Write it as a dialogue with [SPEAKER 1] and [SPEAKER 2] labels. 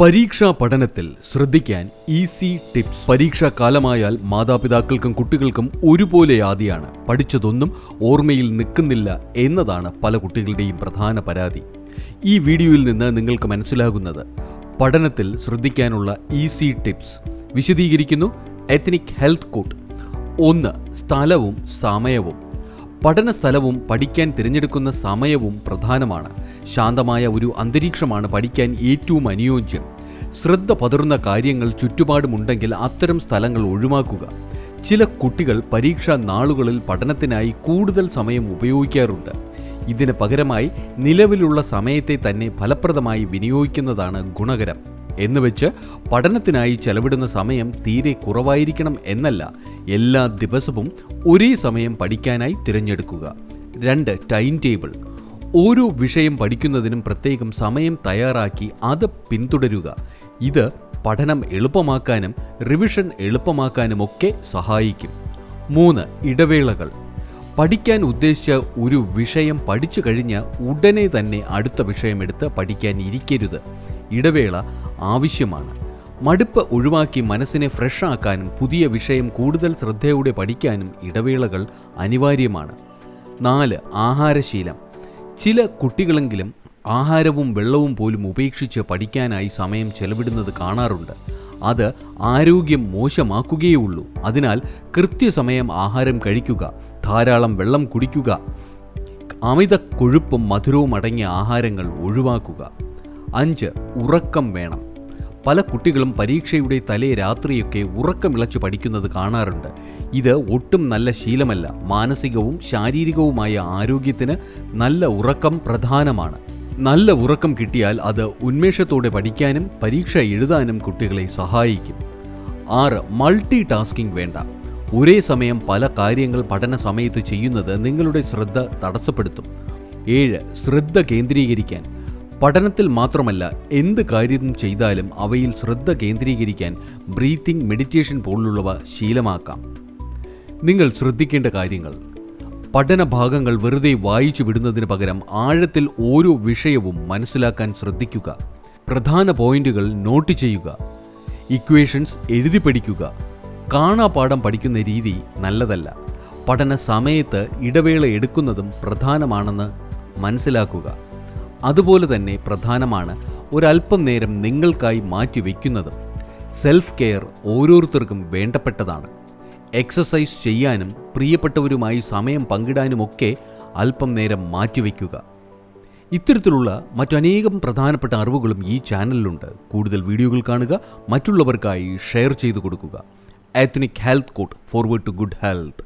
[SPEAKER 1] പരീക്ഷാ പഠനത്തിൽ ശ്രദ്ധിക്കാൻ ഈസി ടിപ്സ്. പരീക്ഷാ കാലമായാൽ മാതാപിതാക്കൾക്കും കുട്ടികൾക്കും ഒരുപോലെ ആദിയാണ്. പഠിച്ചതൊന്നും ഓർമ്മയിൽ നിൽക്കുന്നില്ല എന്നതാണ് പല കുട്ടികളുടെയും പ്രധാന പരാതി. ഈ വീഡിയോയിൽ നിന്ന് നിങ്ങൾക്ക് മനസ്സിലാകുന്നത് പഠനത്തിൽ ശ്രദ്ധിക്കാനുള്ള ഈസി ടിപ്സ്. വിശദീകരിക്കുന്നു എത്നിക് ഹെൽത്ത് കോട്ട് ഒന്ന് സ്ഥലവും സമയവും. പഠന സ്ഥലവും പഠിക്കാൻ തിരഞ്ഞെടുക്കുന്ന സമയവും പ്രധാനമാണ്. ശാന്തമായ ഒരു അന്തരീക്ഷമാണ് പഠിക്കാൻ ഏറ്റവും അനുയോജ്യം. ശ്രദ്ധ പതിർന്ന കാര്യങ്ങൾ ചുറ്റുപാടുമുണ്ടെങ്കിൽ അത്തരം സ്ഥലങ്ങൾ ഒഴിവാക്കുക. ചില കുട്ടികൾ പരീക്ഷാ നാളുകളിൽ പഠനത്തിനായി കൂടുതൽ സമയം ഉപയോഗിക്കാറുണ്ട്. ഇതിന് പകരമായി നിലവിലുള്ള സമയത്തെ തന്നെ ഫലപ്രദമായി വിനിയോഗിക്കുന്നതാണ് ഗുണകരം. എന്നുവെച്ച് പഠനത്തിനായി ചെലവിടുന്ന സമയം തീരെ കുറവായിരിക്കണം എന്നല്ല എല്ലാ ദിവസവും ഒരേ സമയം പഠിക്കാനായി തിരഞ്ഞെടുക്കുക. രണ്ട് ടൈം ടേബിൾ. ഓരോ വിഷയം പഠിക്കുന്നതിനും പ്രത്യേകം സമയം തയ്യാറാക്കി അത് പിന്തുടരുക. ഇത് പഠനം എളുപ്പമാക്കാനും റിവിഷൻ എളുപ്പമാക്കാനും ഒക്കെ സഹായിക്കും. മൂന്ന് ഇടവേളകൾ. പഠിക്കാൻ ഉദ്ദേശിച്ച ഒരു വിഷയം പഠിച്ചു കഴിഞ്ഞ് ഉടനെ തന്നെ അടുത്ത വിഷയമെടുത്ത് പഠിക്കാൻ ഇരിക്കരുത്. ഇടവേള ആവശ്യമാണ്. മടുപ്പ് ഒഴിവാക്കി മനസ്സിനെ ഫ്രഷ് ആക്കാനും പുതിയ വിഷയം കൂടുതൽ ശ്രദ്ധയോടെ പഠിക്കാനും ഇടവേളകൾ അനിവാര്യമാണ്. നാല് ആഹാരശീലം. ചില കുട്ടികളെങ്കിലും ആഹാരവും വെള്ളവും പോലും ഉപേക്ഷിച്ച് പഠിക്കാനായി സമയം ചെലവിടുന്നത് കാണാറുണ്ട്. അത് ആരോഗ്യം മോശമാക്കുകയുള്ളൂ അതിനാൽ കൃത്യസമയം ആഹാരം കഴിക്കുക ധാരാളം വെള്ളം കുടിക്കുക അമിത കൊഴുപ്പും മധുരവും അടങ്ങിയ ആഹാരങ്ങൾ ഒഴിവാക്കുക. അഞ്ച് ഉറക്കം വേണം. പല കുട്ടികളും പരീക്ഷയുടെ തലേ രാത്രിയൊക്കെ ഉറക്കമിളച്ചു പഠിക്കുന്നത് കാണാറുണ്ട്. ഇത് ഒട്ടും നല്ല ശീലമല്ല. മാനസികവും ശാരീരികവുമായ ആരോഗ്യത്തിന് നല്ല ഉറക്കം പ്രധാനമാണ്. നല്ല ഉറക്കം കിട്ടിയാൽ അത് ഉന്മേഷത്തോടെ പഠിക്കാനും പരീക്ഷ എഴുതാനും കുട്ടികളെ സഹായിക്കും. ആറ് മൾട്ടി ടാസ്കിംഗ് വേണ്ട. ഒരേ സമയം പല കാര്യങ്ങൾ പഠന സമയത്ത് ചെയ്യുന്നത് നിങ്ങളുടെ ശ്രദ്ധ തടസ്സപ്പെടുത്തും. ഏഴ് ശ്രദ്ധ കേന്ദ്രീകരിക്കാൻ. പഠനത്തിൽ മാത്രമല്ല എന്ത് കാര്യം ചെയ്താലും അവയിൽ ശ്രദ്ധ കേന്ദ്രീകരിക്കാൻ ബ്രീത്തിങ് മെഡിറ്റേഷൻ പോലുള്ളവ ശീലമാക്കാം. നിങ്ങൾ ശ്രദ്ധിക്കേണ്ട കാര്യങ്ങൾ. പഠന ഭാഗങ്ങൾ വെറുതെ വായിച്ചു വിടുന്നതിന് പകരം ആഴത്തിൽ ഓരോ വിഷയവും മനസ്സിലാക്കാൻ ശ്രദ്ധിക്കുക. പ്രധാന പോയിന്റുകൾ നോട്ട് ചെയ്യുക. ഇക്വേഷൻസ് എഴുതി പഠിക്കുക. കാണാപാഠം പഠിക്കുന്ന രീതി നല്ലതല്ല. പഠന സമയത്ത് ഇടവേള എടുക്കുന്നതും പ്രധാനമാണെന്ന് മനസ്സിലാക്കുക. അതുപോലെ തന്നെ പ്രധാനമാണ് ഒരല്പം നേരം നിങ്ങൾക്കായി മാറ്റിവെക്കുന്നതും സെൽഫ് കെയർ ഓരോരുത്തർക്കും വേണ്ടപ്പെട്ടതാണ്. എക്സസൈസ് ചെയ്യാനും പ്രിയപ്പെട്ടവരുമായി സമയം പങ്കിടാനുമൊക്കെ അല്പം നേരം മാറ്റിവെക്കുക ഇത്തരത്തിലുള്ള മറ്റനേകം പ്രധാനപ്പെട്ട അറിവുകളും ഈ ചാനലിലുണ്ട്. കൂടുതൽ വീഡിയോകൾ കാണുക മറ്റുള്ളവർക്കായി ഷെയർ ചെയ്തു കൊടുക്കുക. Ethnic health court forward to good health